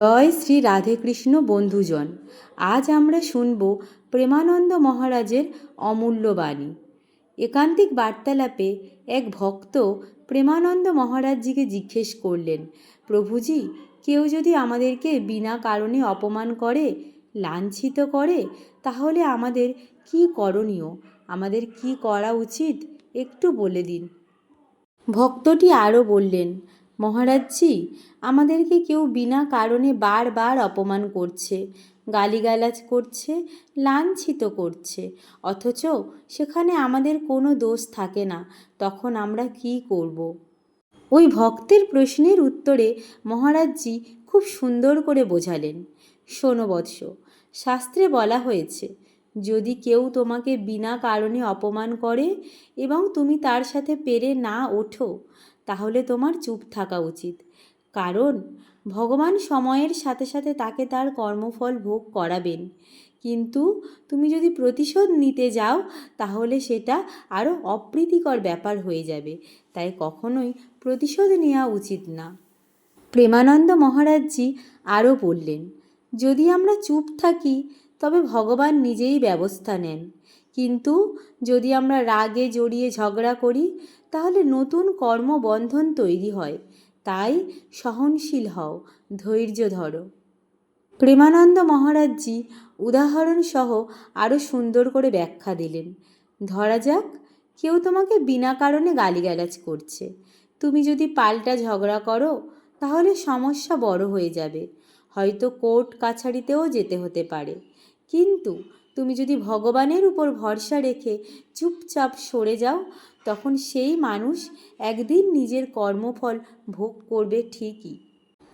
জয় শ্রী রাধেকৃষ্ণ বন্ধুজন। আজ আমরা শুনব প্রেমানন্দ মহারাজের অমূল্য বাণী। একান্তিক বার্তালাপে এক ভক্ত প্রেমানন্দ মহারাজজিকে জিজ্ঞেস করলেন, প্রভুজি, কেউ যদি আমাদেরকে বিনা কারণে অপমান করে, লাঞ্ছিত করে, তাহলে আমাদের কি করণীয়? আমাদের কি করা উচিত? একটু বলে দিন। ভক্তটি আরও বললেন মহারাজজি, আমাদেরকে কেউ বিনা কারণে বারবার অপমান করছে, গালিগালাজ করছে, লাঞ্ছিত করছে, অথচ সেখানে আমাদের কোনো দোষ থাকে না, তখন আমরা কি করব। ওই ভক্তের প্রশ্নের উত্তরে মহারাজজি খুব সুন্দর করে বোঝালেন শোনো বৎস, শাস্ত্রে বলা হয়েছে যদি কেউ তোমাকে বিনা কারণে অপমান করে এবং তুমি তার সাথে পেরে না ওঠো, তাহলে তোমার চুপ থাকা উচিত। কারণ ভগবান সময়ের সাথে সাথে তাকে তার কর্মফল ভোগ করাবেন। কিন্তু তুমি যদি প্রতিশোধ নিতে যাও, তাহলে সেটা আরও অপ্রীতিকর ব্যাপার হয়ে যাবে। তাই কখনোই প্রতিশোধ নেওয়া উচিত না। প্রেমানন্দ মহারাজজি আরও বললেন, যদি আমরা চুপ থাকি তবে ভগবান নিজেই ব্যবস্থা নেন। কিন্তু যদি আমরা রাগে জড়িয়ে ঝগড়া করি, তাহলে নতুন কর্মবন্ধন তৈরি হয়। তাই সহনশীল হও, ধৈর্য ধরো। প্রেমানন্দ মহারাজজি উদাহরণসহ আরও সুন্দর করে ব্যাখ্যা দিলেন। ধরা যাক, কেউ তোমাকে বিনা কারণে গালিগালাজ করছে। তুমি যদি পাল্টা ঝগড়া করো, তাহলে সমস্যা বড় হয়ে যাবে। হয়তো কোর্ট কাছারিতেও যেতে হতে পারে। কিন্তু তুমি যদি ভগবানের উপর ভরসা রেখে চুপচাপ সরে যাও, তখন সেই মানুষ একদিন নিজের কর্মফল ভোগ করবে ঠিকই।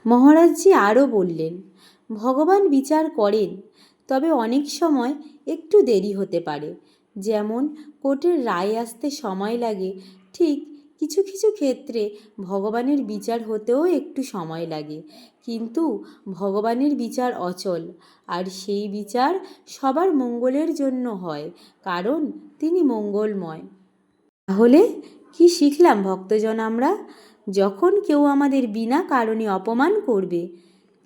মহারাজজি আরও বললেন, ভগবান বিচার করেন, তবে অনেক সময় একটু দেরি হতে পারে। যেমন কোর্টের রায় আসতে সময় লাগে, ঠিক কিছু কিছু ক্ষেত্রে ভগবানের বিচার হতেও একটু সময় লাগে। কিন্তু ভগবানের বিচার অচল, আর সেই বিচার সবার মঙ্গলের জন্য হয়, কারণ তিনি মঙ্গলময়। তাহলে কি শিখলাম ভক্তজন আমরা? যখন কেউ আমাদের বিনা কারণে অপমান করবে,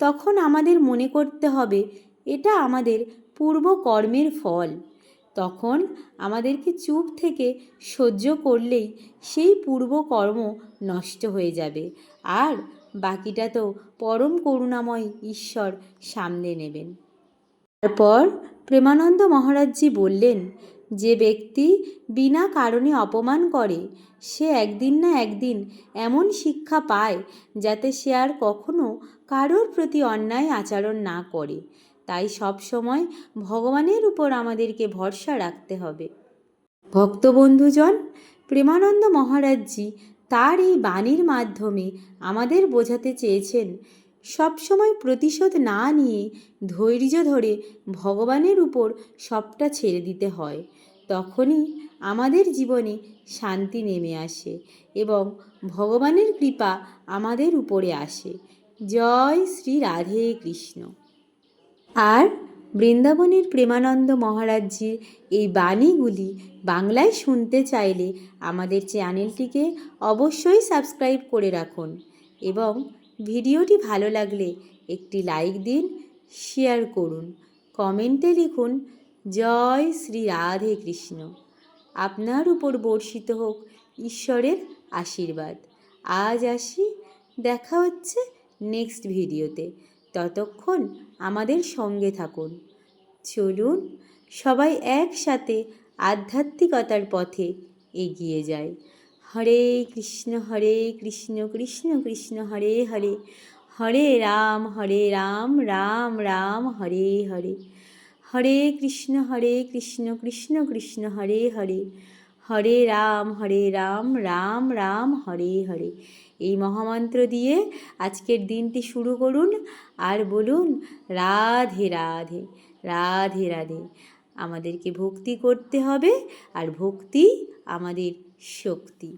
তখন আমাদের মনে করতে হবে, এটা আমাদের পূর্ব কর্মের ফল। তখন আমাদেরকে চুপ থেকে সহ্য করলেই সেই পূর্ব কর্ম নষ্ট হয়ে যাবে। আর বাকিটা তো পরম করুণাময় ঈশ্বর সামনে নেবেন। তারপর প্রেমানন্দ মহারাজজি বললেন, যে ব্যক্তি বিনা কারণে অপমান করে, সে একদিন না একদিন এমন শিক্ষা পায় যাতে সে আর কখনো কারোর প্রতি অন্যায় আচরণ না করে। তাই সব সময় ভগবানের উপর আমাদেরকে ভরসা রাখতে হবে। ভক্তবন্ধুজন, প্রেমানন্দ মহারাজজি তার এই বাণীর মাধ্যমে আমাদের বোঝাতে চেয়েছেন সবসময় প্রতিশোধ না নিয়ে ধৈর্য ধরে ভগবানের উপর সবটা ছেড়ে দিতে হয়। তখনই আমাদের জীবনে শান্তি নেমে আসে এবং ভগবানের কৃপা আমাদের উপরে আসে। জয় শ্রী রাধে কৃষ্ণ। আর বৃন্দাবনের প্রেমানন্দ মহারাজজির এই বাণীগুলি বাংলায় শুনতে চাইলে আমাদের চ্যানেলটিকে অবশ্যই সাবস্ক্রাইব করে রাখুন এবং ভিডিওটি ভালো লাগলে একটি লাইক দিন, শেয়ার করুন, কমেন্টে লিখুন, জয় শ্রী রাধে কৃষ্ণ। আপনার উপর বর্ষিত হোক ঈশ্বরের আশীর্বাদ। আজ আসি, দেখা হচ্ছে নেক্সট ভিডিওতে ততক্ষণ আমাদের সঙ্গে থাকুন। চলুন, সবাই একসাথে আধ্যাত্মিকতার পথে এগিয়ে যায় হরে কৃষ্ণ হরে কৃষ্ণ কৃষ্ণ কৃষ্ণ, হরে হরে। হরে রাম হরে রাম রাম রাম, হরে হরে। হরে কৃষ্ণ হরে কৃষ্ণ কৃষ্ণ কৃষ্ণ, হরে হরে। হরে রাম হরে রাম রাম রাম, হরে হরে। এই মহামন্ত্র দিয়ে আজকের দিনটি শুরু করুন। আর বলুন, রাধে রাধে রাধে রাধে। আমাদেরকে ভক্তি করতে হবে, আর ভক্তি আমাদের শক্তি।